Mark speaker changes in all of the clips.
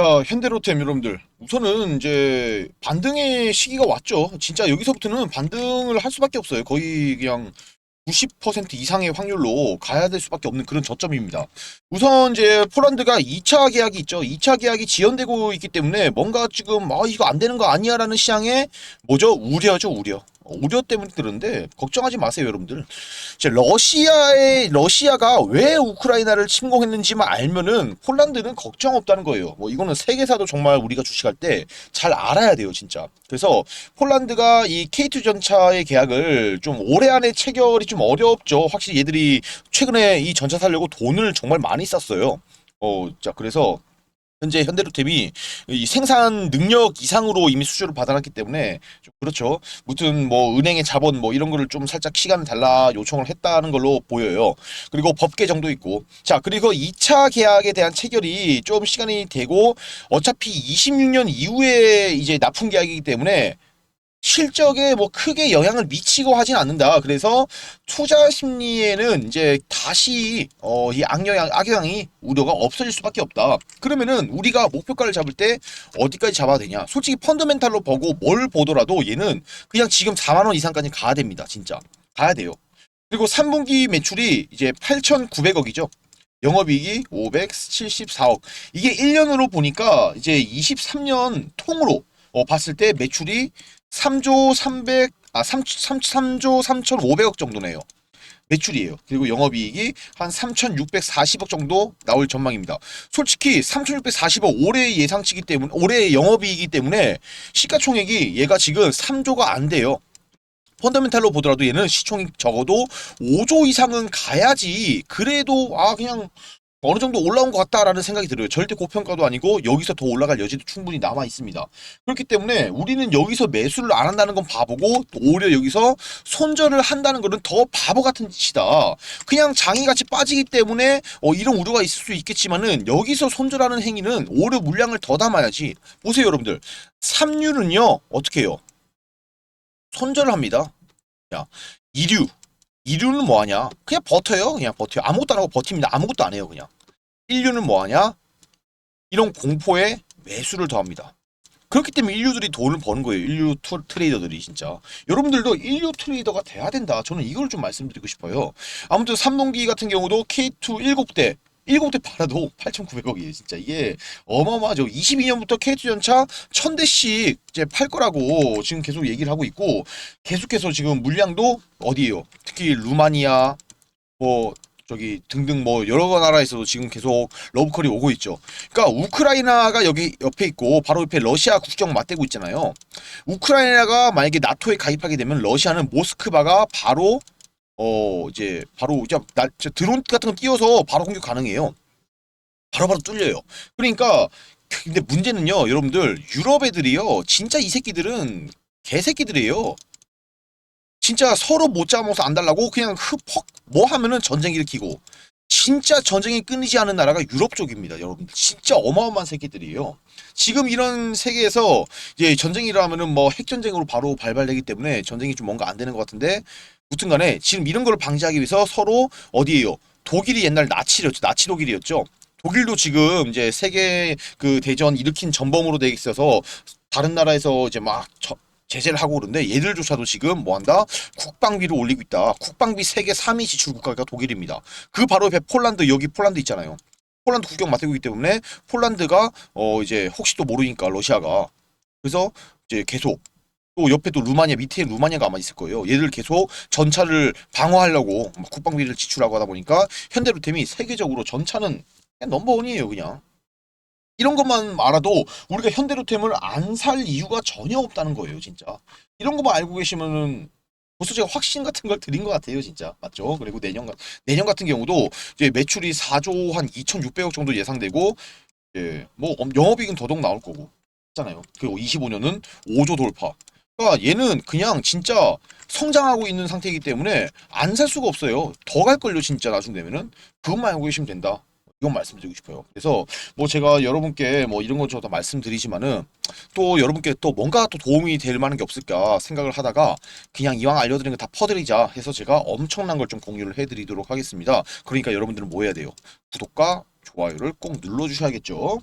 Speaker 1: 자, 현대로템 여러분들. 우선은 이제 반등의 시기가 왔죠. 진짜 여기서부터는 반등을 할 수밖에 없어요. 거의 그냥 90% 이상의 확률로 가야 될 수밖에 없는 그런 저점입니다. 우선 이제 폴란드가 2차 계약이 있죠. 2차 계약이 지연되고 있기 때문에 뭔가 지금 아 이거 안 되는 거 아니야라는 시장에 뭐죠? 우려죠, 우려. 어, 우려 때문에 그런데 걱정하지 마세요, 여러분들. 이제 러시아의 러시아가 왜 우크라이나를 침공했는지만 알면은 폴란드는 걱정 없다는 거예요. 뭐 이거는 세계사도 정말 우리가 주식할 때 잘 알아야 돼요, 진짜. 그래서 폴란드가 이 K2 전차의 계약을 좀 올해 안에 체결이 좀 어렵죠. 확실히 얘들이 최근에 이 전차 사려고 돈을 정말 많이 썼어요. 어, 자 그래서 현재 현대로템이 이 생산 능력 이상으로 이미 수주를 받아놨기 때문에 좀 그렇죠. 무튼 뭐 은행의 자본 뭐 이런 거를 좀 살짝 시간을 달라 요청을 했다는 걸로 보여요. 그리고 법 개정도 있고. 자, 그리고 2차 계약에 대한 체결이 좀 시간이 되고 어차피 26년 이후에 이제 납품 계약이기 때문에 실적에 뭐 크게 영향을 미치고 하진 않는다. 그래서 투자 심리에는 이제 다시 어, 이 악영향, 악영향이 우려가 없어질 수밖에 없다. 그러면은 우리가 목표가를 잡을 때 어디까지 잡아야 되냐? 솔직히 펀더멘탈로 보고 뭘 보더라도 얘는 그냥 지금 4만 원 이상까지 가야 됩니다. 진짜 가야 돼요. 그리고 3분기 매출이 이제 8,900억이죠. 영업이익이 574억. 이게 1년으로 보니까 이제 23년 통으로 어, 봤을 때 매출이 3조 300, 아, 3, 3, 3조 3,500억 정도네요. 매출이에요. 그리고 영업이익이 한 3,640억 정도 나올 전망입니다. 솔직히 3,640억 올해 예상치기 때문에 올해 영업이익이기 때문에 시가총액이 얘가 지금 3조가 안 돼요. 펀더멘탈로 보더라도 얘는 시총이 적어도 5조 이상은 가야지 그래도 아 그냥 어느 정도 올라온 것 같다라는 생각이 들어요. 절대 고평가도 아니고 여기서 더 올라갈 여지도 충분히 남아 있습니다. 그렇기 때문에 우리는 여기서 매수를 안 한다는 건 바보고 또 오히려 여기서 손절을 한다는 것은 더 바보 같은 짓이다. 그냥 장이같이 빠지기 때문에 어, 이런 우려가 있을 수 있겠지만은 여기서 손절하는 행위는 오히려 물량을 더 담아야지. 보세요, 여러분들. 삼류는요 어떻게 해요? 손절을 합니다. 야, 이류. 이류는 뭐 하냐? 그냥 버텨요. 그냥 버텨요. 아무것도 안 하고 버팁니다. 아무것도 안 해요, 그냥. 인류는 뭐 하냐? 이런 공포에 매수를 더합니다. 그렇기 때문에 인류들이 돈을 버는 거예요. 인류 투, 트레이더들이 진짜. 여러분들도 인류 트레이더가 돼야 된다. 저는 이걸 좀 말씀드리고 싶어요. 아무튼 삼동기 같은 경우도 K2 7대 7대 팔아도 8,900억이에요. 진짜 이게 어마어마하죠. 22년부터 K2 전차 1000대씩 이제 팔 거라고 지금 계속 얘기를 하고 있고 계속해서 지금 물량도 어디에요? 특히 루마니아 뭐 저기 등등 뭐 여러 나라에서도 지금 계속 러브콜이 오고 있죠. 그러니까 우크라이나가 여기 옆에 있고 바로 옆에 러시아 국경 맞대고 있잖아요. 우크라이나가 만약에 나토에 가입하게 되면 러시아는 모스크바가 바로 어 이제 바로 이제 나, 저 드론 같은 거 띄워서 바로 공격 가능해요. 바로바로 뚫려요. 그러니까 근데 문제는요, 여러분들 유럽 애들이요, 진짜 이 새끼들은 개새끼들이에요. 진짜 서로 못 잡아서 안 달라고 그냥 흡퍽 뭐 하면은 전쟁 일으키고 진짜 전쟁이 끊이지 않은 나라가 유럽 쪽입니다, 여러분들. 진짜 어마어마한 새끼들이에요. 지금 이런 세계에서 이제 전쟁이 일어나면은 뭐 핵전쟁으로 바로 발발되기 때문에 전쟁이 좀 뭔가 안 되는 것 같은데 무튼 간에 지금 이런 걸 방지하기 위해서 서로 어디에요? 독일이 옛날 나치였죠. 나치 독일이었죠. 독일도 지금 이제 세계 그 대전 일으킨 전범으로 돼 있어서 다른 나라에서 이제 막 저- 제재를 하고 그러는데 얘들조차도 지금 뭐 한다? 국방비를 올리고 있다. 국방비 세계 3위 지출 국가가 독일입니다. 그 바로 옆에 폴란드 여기 폴란드 있잖아요. 폴란드 국경 맞대고 있기 때문에 폴란드가 어 이제 혹시 또 모르니까 러시아가 그래서 이제 계속 또 옆에 또 루마니아 밑에 루마니아가 아마 있을 거예요. 얘들 계속 전차를 방어하려고 막 국방비를 지출하고 하다 보니까 현대로템이 세계적으로 전차는 넘버원이에요 그냥. 이런 것만 알아도 우리가 현대로템을 안 살 이유가 전혀 없다는 거예요 진짜. 이런 것만 알고 계시면은 벌써 제가 확신 같은 걸 드린 것 같아요 진짜 맞죠? 그리고 내년 같- 내년 같은 경우도 이제 매출이 4조 한 2,600억 정도 예상되고 예, 뭐 엄- 영업이익은 더더욱 나올 거고 있잖아요. 그리고 25년은 5조 돌파. 그러니까 얘는 그냥 진짜 성장하고 있는 상태이기 때문에 안 살 수가 없어요. 더 갈 걸요 진짜 나중 되면은 그것만 알고 계시면 된다. 이건 말씀드리고 싶어요. 그래서 뭐 제가 여러분께 뭐 이런 것저것 다 말씀드리지만은 또 여러분께 또 뭔가 또 도움이 될 만한 게 없을까 생각을 하다가 그냥 이왕 알려드린 거 다 퍼드리자 해서 제가 엄청난 걸 좀 공유를 해드리도록 하겠습니다. 그러니까 여러분들은 뭐 해야 돼요? 구독과 좋아요를 꼭 눌러주셔야겠죠.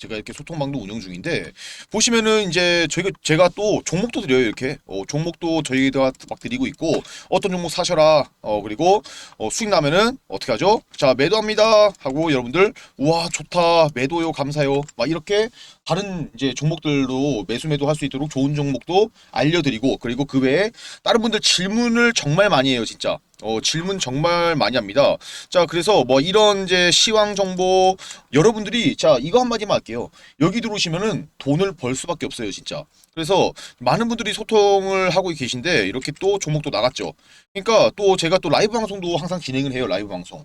Speaker 1: 어, 제가 이렇게 소통방도 운영 중인데 보시면은 이제 저희가 제가 또 종목도 드려요 이렇게. 어, 종목도 저희가 막 드리고 있고 어떤 종목 사셔라. 어 그리고 어, 수익 나면은 어떻게 하죠? 자 매도합니다. 하고 여러분들 우와 좋다. 매도요 감사요. 막 이렇게 다른 이제 종목들도 매수 매도 할 수 있도록 좋은 종목도 알려드리고 그리고 그 외에 다른 분들 질문을 정말 많이 해요 진짜 어, 질문 정말 많이 합니다. 자, 그래서 뭐 이런 이제 시황 정보 여러분들이 자, 이거 한마디만 할게요. 여기 들어오시면은 돈을 벌 수밖에 없어요, 진짜. 그래서 많은 분들이 소통을 하고 계신데 이렇게 또 종목도 나갔죠. 그러니까 또 제가 또 라이브 방송도 항상 진행을 해요, 라이브 방송.